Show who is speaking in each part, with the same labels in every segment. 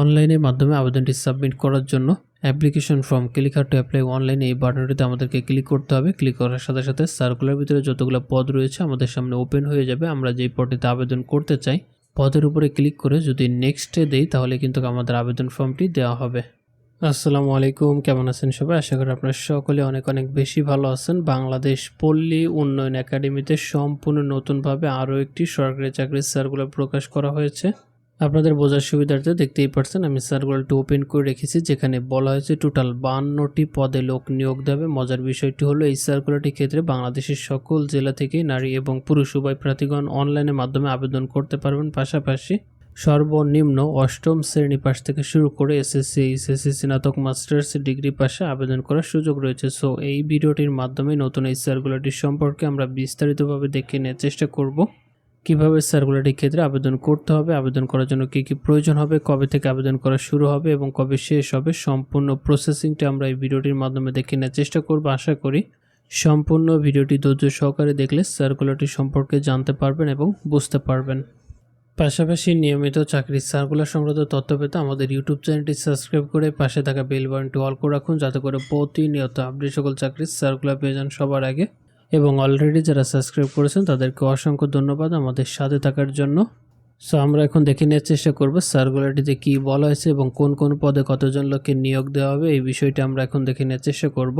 Speaker 1: অনলাইনের মাধ্যমে আবেদনটি সাবমিট করার জন্য application form click here to apply অনলাইনে এই বাটনটিতে আমাদেরকে ক্লিক করতে হবে। ক্লিক করার সাথে সাথে সার্কুলার ভিতরে যতগুলো পদ রয়েছে আমাদের সামনে ওপেন হয়ে যাবে। আমরা যেই পদটিতে আবেদন করতে চাই, পদের উপরে ক্লিক করে যদি নেক্সটে দেই তাহলে কিন্তু আমাদের আবেদন ফর্মটি দেওয়া হবে। আসসালামু আলাইকুম, কেমন আছেন সবাই? আশা করি আপনারা সকলে অনেক অনেক বেশি ভালো আছেন। বাংলাদেশ পল্লী উন্নয়ন একাডেমিতে সম্পূর্ণ নতুনভাবে আরও একটি সরকারি চাকরির সার্কুলার প্রকাশ করা হয়েছে। আপনাদের বোঝার সুবিধার্থে দেখতেই পারছেন, আমি সার্কুলারটি ওপেন করে রেখেছি, যেখানে বলা হয়েছে টোটাল বান্নটি পদে লোক নিয়োগ দেবে। মজার বিষয়টি হলো, এই সার্কুলারটির ক্ষেত্রে বাংলাদেশের সকল জেলা থেকে নারী এবং পুরুষ উভয় প্রার্থীগণ অনলাইনের মাধ্যমে আবেদন করতে পারবেন। পাশাপাশি সর্বনিম্ন অষ্টম শ্রেণি পাশ থেকে শুরু করে এসএসসি এইচএসসি স্নাতক, মাস্টার্স ডিগ্রি পাশে আবেদন করার সুযোগ রয়েছে। সো এই ভিডিওটির মাধ্যমে নতুন এই সার্কুলারটি সম্পর্কে আমরা বিস্তারিতভাবে দেখে নেওয়ার চেষ্টা করব। কীভাবে সার্কুলারটির ক্ষেত্রে আবেদন করতে হবে, আবেদন করার জন্য কী কী প্রয়োজন হবে, কবে থেকে আবেদন করা শুরু হবে এবং কবে শেষ হবে, সম্পূর্ণ প্রসেসিংটা আমরা এই ভিডিওটির মাধ্যমে দেখে নেওয়ার চেষ্টা করব। আশা করি সম্পূর্ণ ভিডিওটি ধৈর্য সহকারে দেখলে সার্কুলারটি সম্পর্কে জানতে পারবেন এবং বুঝতে পারবেন। পাশাপাশি নিয়মিত চাকরির সার্কুলার সংক্রান্ত তথ্য পেতে আমাদের ইউটিউব চ্যানেলটি সাবস্ক্রাইব করে পাশে থাকা বেল বাটনটি অল করে রাখুন, যাতে করে প্রতিনিয়ত আপডেট সকল চাকরির সার্কুলার পেয়ে যান সবার আগে। এবং অলরেডি যারা সাবস্ক্রাইব করেছেন, তাদেরকে অসংখ্য ধন্যবাদ আমাদের সাথে থাকার জন্য। সো আমরা এখন দেখে নেওয়ার চেষ্টা করব সার্কুলারটিতে কী বলা হয়েছে এবং কোন কোন পদে কতজন লোককে নিয়োগ দেওয়া হবে, এই বিষয়টি আমরা এখন দেখে নেওয়ার চেষ্টা করব।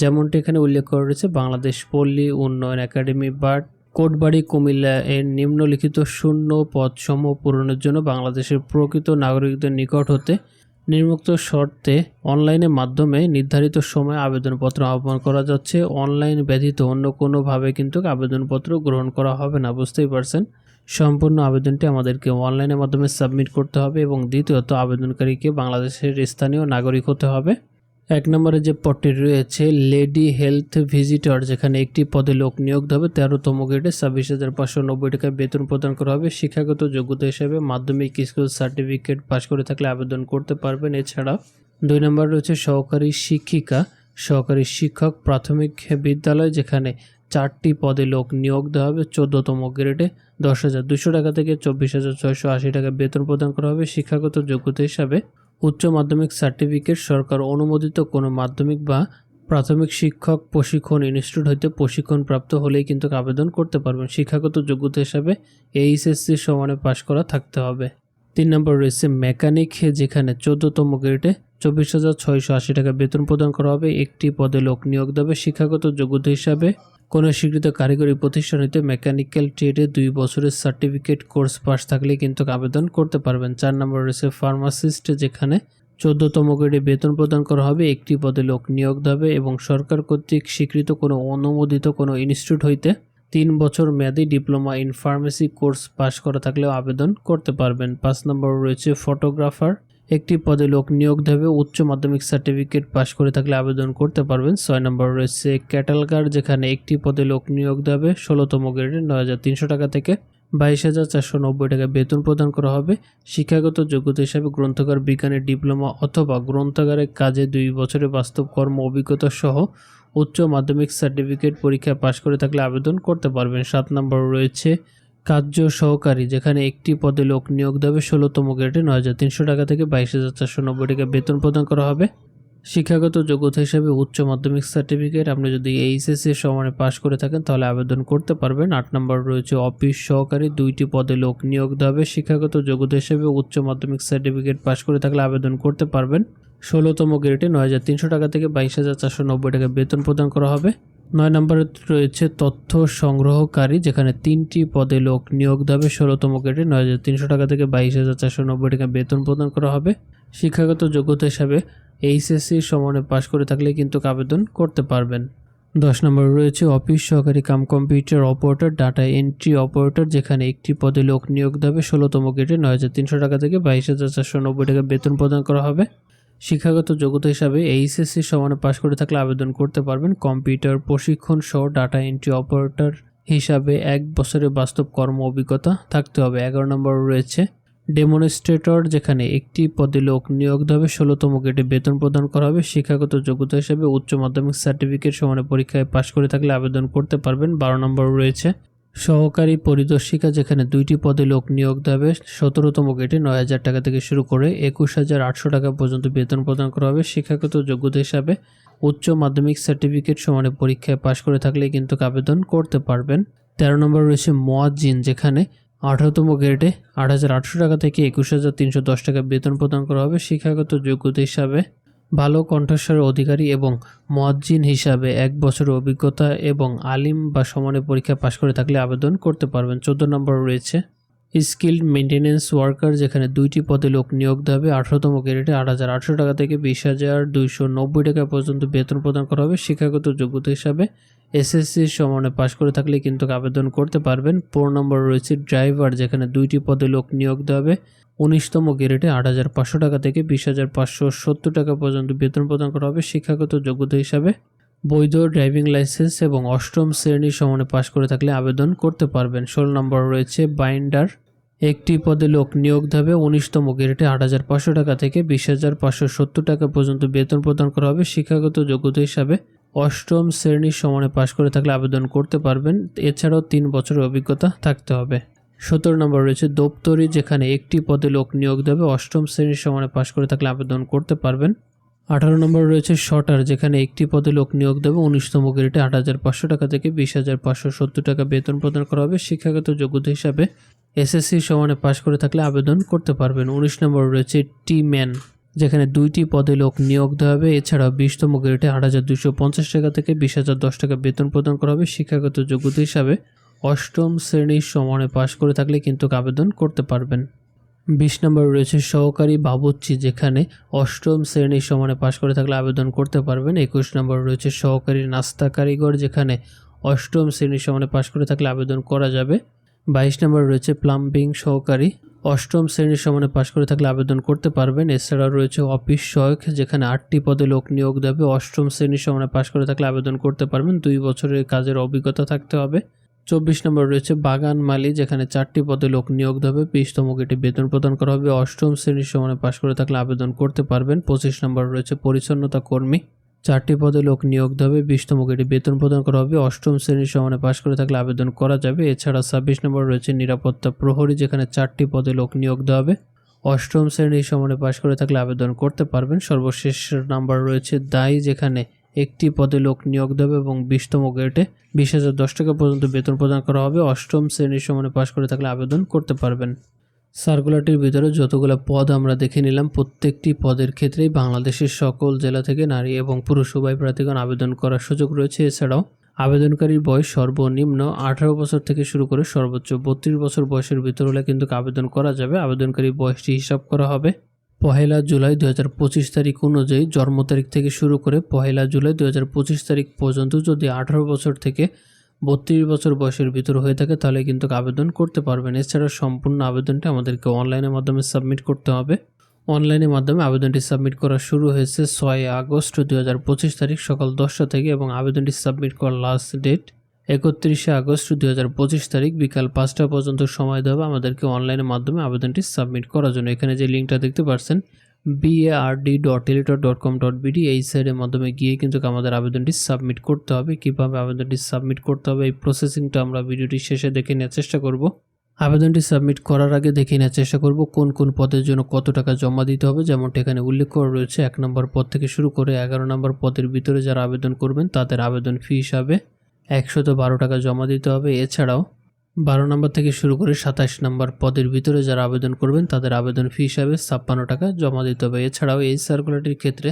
Speaker 1: যেমনটি এখানে উল্লেখ করা রয়েছে, বাংলাদেশ পল্লী উন্নয়ন একাডেমি বাট কোটবাড়ি কুমিল্লা এর নিম্নলিখিত শূন্য পদসমূহ পূরণের জন্য বাংলাদেশের প্রকৃত নাগরিকদের নিকট হতে নির্মুক্ত শর্তে অনলাইনের মাধ্যমে নির্ধারিত সময়ে আবেদনপত্র আহ্বান করা যাচ্ছে। অনলাইন ব্যতীত অন্য কোনোভাবে কিন্তু আবেদনপত্র গ্রহণ করা হবে না, বুঝতেই পারছেন? সম্পূর্ণ আবেদনটি আমাদেরকে অনলাইনের মাধ্যমে সাবমিট করতে হবে এবং দ্বিতীয়ত আবেদনকারীকে বাংলাদেশের স্থানীয় নাগরিক হতে হবে। এক নম্বরে যে পদটি রয়েছে লেডি হেলথ ভিজিটর যেখানে একটি পদে লোক নিয়োগ হবে, তেরোতম গ্রেডে ছাব্বিশ হাজার পাঁচশো নব্বই টাকায় বেতন প্রদান করা হবে। শিক্ষাগত যোগ্যতা হিসেবে মাধ্যমিক স্কুল সার্টিফিকেট পাশ করে থাকলে আবেদন করতে পারবেন। এছাড়া দুই নম্বর রয়েছে সহকারী শিক্ষিকা, সহকারী শিক্ষক প্রাথমিক বিদ্যালয়, যেখানে চারটি পদে লোক নিয়োগ দেওয়া হবে। চোদ্দতম গ্রেডে দশ হাজার দুশো টাকা থেকে চব্বিশ হাজার ছয়শো আশি টাকা বেতন প্রদান করা হবে। শিক্ষাগত যোগ্যতা হিসাবে উচ্চ মাধ্যমিক সার্টিফিকেট সরকার অনুমোদিত কোনো মাধ্যমিক বা প্রাথমিক শিক্ষক প্রশিক্ষণ ইনস্টিটিউট হইতে প্রশিক্ষণপ্রাপ্ত হলেই কিন্তু আবেদন করতে পারবেন। শিক্ষাগত যোগ্যতা হিসাবে এইচএসসি সমানে পাশ করা থাকতে হবে। তিন নম্বর রয়েছে মেকানিক, যেখানে চোদ্দতম গ্রেডে চব্বিশ হাজার ছয়শো আশি টাকা বেতন প্রদান করা হবে। একটি পদে লোক নিয়োগ দেবে। শিক্ষাগত যোগ্যতা হিসাবে কোনো স্বীকৃত কারিগরি প্রতিষ্ঠান হইতে মেকানিক্যাল ট্রেডে দুই বছরের সার্টিফিকেট কোর্স পাস থাকলে কিন্তু আবেদন করতে পারবেন। চার নম্বর রয়েছে ফার্মাসিস্ট, যেখানে চোদ্দতম গ্রেডে বেতন প্রদান করা হবে, একটি পদে লোক নিয়োগ দেবে এবং সরকার কর্তৃক স্বীকৃত কোনো অনুমোদিত কোনো ইনস্টিটিউট হইতে তিন বছর মেয়াদি diploma in pharmacy course pass করা থাকলেও আবেদন করতে পারবেন। পাঁচ নম্বর রয়েছে ফটোগ্রাফার একটি পদে লোক নিয়োগ দেবে, উচ্চ মাধ্যমিক সার্টিফিকেট পাশ করে থাকলে আবেদন করতে পারবেন। ছয় নম্বর রয়েছে ক্যাটালগার, যেখানে একটি পদে লোক নিয়োগ দেবে, ষোলোতম গ্রেডে নয় হাজার তিনশো টাকা থেকে বাইশ হাজার চারশো নব্বই টাকা বেতন প্রদান করা হবে। শিক্ষাগত যোগ্যতা হিসাবে গ্রন্থাগার, বিজ্ঞানের ডিপ্লোমা অথবা গ্রন্থাগারের কাজে দুই বছরের বাস্তব কর্ম অভিজ্ঞতা সহ উচ্চ মাধ্যমিক সার্টিফিকেট পরীক্ষায় পাশ করে থাকলে আবেদন করতে পারবেন। সাত নম্বর রয়েছে কার্য সহকারী, যেখানে একটি পদে লোক নিয়োগ দেবে ষোলোতম গ্রেডে নয় হাজার তিনশো টাকা থেকে বাইশ হাজার চারশো নব্বই টাকা বেতন প্রদান করা হবে। শিক্ষাগত যোগ্যতা হিসেবে উচ্চ মাধ্যমিক সার্টিফিকেট, আপনি যদি এইচএসসি সমানে পাশ করে থাকেন, তাহলে আবেদন করতে পারবেন। আট নম্বর রয়েছে অফিস সহকারী, দুইটি পদে লোক নিয়োগ দেবে। শিক্ষাগত যোগ্যতা হিসেবে উচ্চ মাধ্যমিক সার্টিফিকেট পাশ করে থাকলে আবেদন করতে পারবেন। ষোলোতম গ্রেডে নয় হাজার তিনশো টাকা থেকে বাইশ হাজার চারশো নব্বই টাকা বেতন প্রদান করা হবে। নয় নম্বরে রয়েছে তথ্য সংগ্রহকারী, যেখানে তিনটি পদে লোক নিয়োগ দেবে। ষোলোতম গ্রেডে নয় হাজার তিনশো টাকা থেকে বাইশ হাজার চারশো নব্বই টাকা বেতন প্রদান করা হবে। শিক্ষাগত যোগ্যতা হিসাবে এইচএসসি সমানে পাশ করে থাকলে কিন্তু আবেদন করতে পারবেন। দশ নম্বরে রয়েছে অফিস সহকারী cum computer operator, data entry operator, যেখানে একটি পদে লোক নিয়োগ দেবে। ষোলোতম গ্রেডে নয় হাজার তিনশো টাকা থেকে বাইশ হাজার চারশো নব্বই টাকা বেতন প্রদান করা হবে। শিক্ষাগত যোগ্যতা হিসাবে এইচএসসি সমানে পাশ করে থাকলে আবেদন করতে পারবেন। কম্পিউটার প্রশিক্ষণ সহ ডাটা এন্ট্রি অপারেটর হিসাবে এক বছরের বাস্তব কর্ম অভিজ্ঞতা থাকতে হবে। এগারো নম্বর রয়েছে, ডেমনস্ট্রেটর, যেখানে একটি পদে লোক নিয়োগ দেবে ষোলোতম গেটে বেতন প্রদান করা হবে। শিক্ষাগত যোগ্যতা হিসেবে উচ্চ মাধ্যমিক সার্টিফিকেট সমানে পরীক্ষায় পাশ করে থাকলে আবেদন করতে পারবেন। বারো নম্বর রয়েছে সহকারী পরিদর্শিকা যেখানে দুইটি পদে লোক নিয়োগ দেবে, সতেরোতম গেটে নয় হাজার টাকা থেকে শুরু করে একুশ হাজার আটশো টাকা পর্যন্ত বেতন প্রদান করা হবে। শিক্ষাগত যোগ্যতা হিসাবে উচ্চ মাধ্যমিক সার্টিফিকেট সমানে পরীক্ষায় পাশ করে থাকলে কিন্তু আবেদন করতে পারবেন। তেরো নম্বর রয়েছে মোয়াজিন যেখানে আঠারোতম গ্রেডে আট হাজার আটশো টাকা থেকে একুশ হাজার তিনশো দশ টাকা বেতন প্রদান করা হবে। শিক্ষাগত যোগ্যতা হিসাবে ভালো কণ্ঠস্বরের অধিকারী এবং মোয়াজ্জিন হিসাবে এক বছরের অভিজ্ঞতা এবং আলিম বা সমানে পরীক্ষা পাশ করে থাকলে আবেদন করতে পারবেন। চোদ্দ নম্বর রয়েছে, স্কিল্ড মেনটেন্যান্স ওয়ার্কার যেখানে দুইটি পদে লোক নিয়োগ দেবে আঠারোতম গ্রেডে আট হাজার আটশো টাকা থেকে বিশ হাজার দুইশো নব্বই টাকা পর্যন্ত বেতন প্রদান করা হবে। শিক্ষাগত যোগ্যতা হিসাবে এসএসসির সমানে পাশ করে থাকলে কিন্তু আবেদন করতে পারবেন। পনেরো নম্বর রয়েছে ড্রাইভার, যেখানে দুইটি পদে লোক নিয়োগ দেবে উনিশতম গ্রেডে আট হাজার পাঁচশো টাকা থেকে বিশ হাজার পাঁচশো সত্তর টাকা পর্যন্ত বেতন প্রদান করা হবে শিক্ষাগত যোগ্যতা হিসাবে। বৈধ ড্রাইভিং লাইসেন্স এবং অষ্টম শ্রেণির সমানে পাশ করে থাকলে আবেদন করতে পারবেন। ষোলো নম্বর রয়েছে বাইন্ডার, একটি পদে লোক নিয়োগ দেবে উনিশতম গ্রেডে আট হাজার পাঁচশো টাকা থেকে বিশ হাজার পাঁচশো সত্তর টাকা পর্যন্ত বেতন প্রদান করা হবে শিক্ষাগত যোগ্যতা হিসাবে। অষ্টম শ্রেণির সমানে পাশ করে থাকলে আবেদন করতে পারবেন। এছাড়াও তিন বছরের অভিজ্ঞতা থাকতে হবে। সতেরো নম্বর রয়েছে দপ্তরি, যেখানে একটি পদে লোক নিয়োগ দেবে। অষ্টম শ্রেণির সমানে পাশ করে থাকলে আবেদন করতে পারবেন। আঠারো নম্বর রয়েছে শটার, যেখানে একটি পদে লোক নিয়োগ দেবে। উনিশতম গ্রেডে আট হাজার পাঁচশো টাকা থেকে বিশ হাজার পাঁচশো সত্তর টাকা বেতন প্রদান করা হবে শিক্ষাগত যোগ্যতা হিসাবে। এসএসসি সমানে পাশ করে থাকলে আবেদন করতে পারবেন। উনিশ নম্বর রয়েছে টি ম্যান যেখানে দুইটি পদে লোক নিয়োগ দেওয়া হবে। এছাড়াও বিশতম গ্রেডে আট হাজার দুশো পঞ্চাশ টাকা থেকে বিশ হাজার দশ টাকা বেতন প্রদান করা হবে। শিক্ষাগত যোগ্যতা হিসাবে অষ্টম শ্রেণির সমানে পাশ করে থাকলে কিন্তু আবেদন করতে পারবেন। বিশ নম্বর রয়েছে সহকারী বাবুচ্চি যেখানে অষ্টম শ্রেণির সমানে পাশ করে থাকলে আবেদন করতে পারবেন। একুশ নম্বর রয়েছে সহকারী নাস্তা কারিগর, যেখানে অষ্টম শ্রেণির সমানে পাশ করে থাকলে আবেদন করা যাবে। বাইশ নম্বর রয়েছে প্লাম্বিং সহকারী। অষ্টম শ্রেণির সমানে পাশ করে থাকলে আবেদন করতে পারবেন। এছাড়াও রয়েছে অফিস সহায়ক, যেখানে আটটি পদে লোক নিয়োগ দেবে। অষ্টম শ্রেণির সমানে পাশ করে থাকলে আবেদন করতে পারবেন। দুই বছরের কাজের অভিজ্ঞতা থাকতে হবে। চব্বিশ নম্বর রয়েছে বাগান মালি, যেখানে চারটি পদে লোক নিয়োগ দেবে। বিশতম গেটে বেতন প্রদান করা হবে। অষ্টম শ্রেণির সমানে পাশ করে থাকলে আবেদন করতে পারবেন। পঁচিশ নম্বর রয়েছে পরিচ্ছন্নতা কর্মী। চারটি পদে লোক নিয়োগ দেবে বিশতম গেটে বেতন প্রদান করা হবে, অষ্টম শ্রেণির সমানে পাশ করে থাকলে আবেদন করা যাবে। এছাড়া ছাব্বিশ নম্বর রয়েছে নিরাপত্তা প্রহরী, যেখানে চারটি পদে লোক নিয়োগ দেওয়া হবে। অষ্টম শ্রেণির সমানে পাশ করে থাকলে আবেদন করতে পারবেন। সর্বশেষ নাম্বার রয়েছে দায়ী, যেখানে একটি পদে লোক নিয়োগ দেবে এবং বিশতম গ্রেডে বিশ হাজার দশ টাকা পর্যন্ত বেতন প্রদান করা হবে। অষ্টম শ্রেণির সমানে পাশ করে থাকলে আবেদন করতে পারবেন। সার্কুলারটির ভিতরে যতগুলো পদ আমরা দেখে নিলাম, প্রত্যেকটি পদের ক্ষেত্রেই বাংলাদেশের সকল জেলা থেকে নারী এবং পুরুষ উভয় প্রার্থীগণ আবেদন করার সুযোগ রয়েছে। এছাড়াও, আবেদনকারীর বয়স সর্বনিম্ন আঠারো বছর থেকে শুরু করে সর্বোচ্চ বত্রিশ বছর বয়সের ভিতর হলে কিন্তু আবেদন করা যাবে। আবেদনকারীর বয়সটি হিসাব করা হবে পহেলা জুলাই দু হাজার পঁচিশ তারিখ অনুযায়ী জন্ম তারিখ থেকে শুরু করে পহেলা জুলাই দু হাজার পঁচিশ তারিখ পর্যন্ত যদি আঠারো বছর থেকে বত্রিশ বছর বয়সের ভিতর হয়ে থাকে, তাহলে কিন্তু আবেদন করতে পারবেন। এছাড়া সম্পূর্ণ আবেদনটা আমাদেরকে অনলাইনের মাধ্যমে সাবমিট করতে হবে। অনলাইনের মাধ্যমে আবেদনটি সাবমিট করা শুরু হয়েছে ছয় আগস্ট দু হাজার পঁচিশ তারিখ সকাল দশটা থেকে এবং আবেদনটি সাবমিট করার লাস্ট ডেট একত্রিশে আগস্ট দু হাজার পঁচিশ তারিখ বিকাল পাঁচটা পর্যন্ত সময় দেবে আমাদেরকে অনলাইনের মাধ্যমে আবেদনটি সাবমিট করার জন্য। এখানে যে লিঙ্কটা দেখতে পাচ্ছেন BARD dot Teletalk dot com dot BD এই সাইডের মাধ্যমে গিয়ে কিন্তু আমাদের আবেদনটি সাবমিট করতে হবে। কীভাবে আবেদনটি সাবমিট করতে হবে, এই প্রসেসিংটা আমরা ভিডিওটি শেষে দেখে নেওয়ার চেষ্টা করব। আবেদনটি সাবমিট করার আগে দেখে নেওয়ার চেষ্টা করব, কোন কোন পদের জন্য কত টাকা জমা দিতে হবে। যেমনটা এখানে উল্লেখ করা রয়েছে, এক নম্বর পদ থেকে শুরু করে এগারো নম্বর পদের ভিতরে যারা আবেদন করবেন, তাদের আবেদন ফি হিসাবে একশত বারো টাকা জমা দিতে হবে। এছাড়াও বারো নম্বর থেকে শুরু করে সাতাশ নম্বর পদের ভিতরে যারা আবেদন করবেন, তাদের আবেদন ফি হিসাবে ছাপ্পান্ন টাকা জমা দিতে হবে। এছাড়াও এই সার্কুলারটির ক্ষেত্রে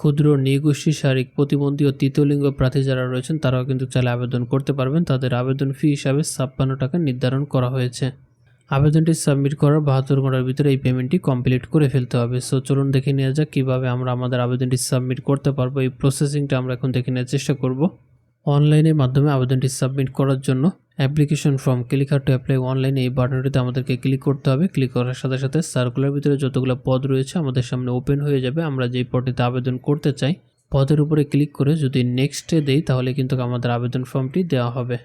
Speaker 1: ক্ষুদ্র, নৃগোষ্ঠী, শারীরিক প্রতিবন্ধী ও তৃতীয়লিঙ্গ প্রার্থী যারা রয়েছেন, তারাও কিন্তু চাইলে আবেদন করতে পারবেন। তাদের আবেদন ফি হিসাবে ছাপ্পান্ন টাকা নির্ধারণ করা হয়েছে। আবেদনটি সাবমিট করার বাহাত্তর ঘণ্টার ভিতরে এই পেমেন্টটি কমপ্লিট করে ফেলতে হবে। সো চলুন দেখে নেওয়া যাক কীভাবে আমরা আমাদের আবেদনটি সাবমিট করতে পারব। এই প্রসেসিংটা আমরা এখন দেখে নেওয়ার চেষ্টা করব। অনলাইনের মাধ্যমে আবেদনটি সাবমিট করার জন্য application form click here to apply অনলাইনে এই বাটনটিতে আমাদেরকে ক্লিক করতে হবে। ক্লিক করার সাথে সাথে সার্কুলার ভিতরে যতগুলো পদ রয়েছে আমাদের সামনে ওপেন হয়ে যাবে। আমরা যেই পদটিতে আবেদন করতে চাই, পদের উপরে ক্লিক করে যদি নেক্সটে দেই তাহলে কিন্তু আমাদের আবেদন ফর্মটি দেওয়া হবে।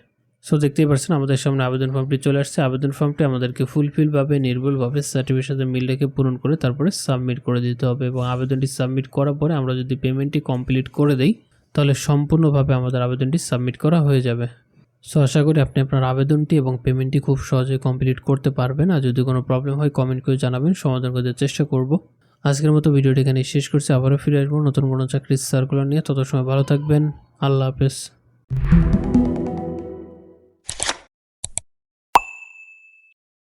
Speaker 1: সো দেখতেই পাচ্ছেন আমাদের সামনে আবেদন ফর্মটি চলে আসছে। আবেদন ফর্মটি আমাদেরকে ফুলফিলভাবে নির্ভুলভাবে সার্টিফিকেট সাথে মিল রেখে পূরণ করে তারপরে সাবমিট করে দিতে হবে এবং আবেদনটি সাবমিট করার পরে আমরা যদি পেমেন্টটি কমপ্লিট করে দেই, তাহলে সম্পূর্ণভাবে আমাদের আবেদনটি সাবমিট করা হয়ে যাবে। সো আশা করি আপনি আপনার আবেদনটি এবং পেমেন্টটি খুব সহজে কমপ্লিট করতে পারবেন। আর যদি কোনো প্রবলেম হয় কমেন্ট করে জানাবেন, সমাধান করতে চেষ্টা করব। আজকের মতো ভিডিওটি এখানে শেষ করছি। আবারও ফিরে আসব নতুন কোনো চাকরির সার্কুলার নিয়ে। তত সময় ভালো থাকবেন। আল্লাহ হাফেজ।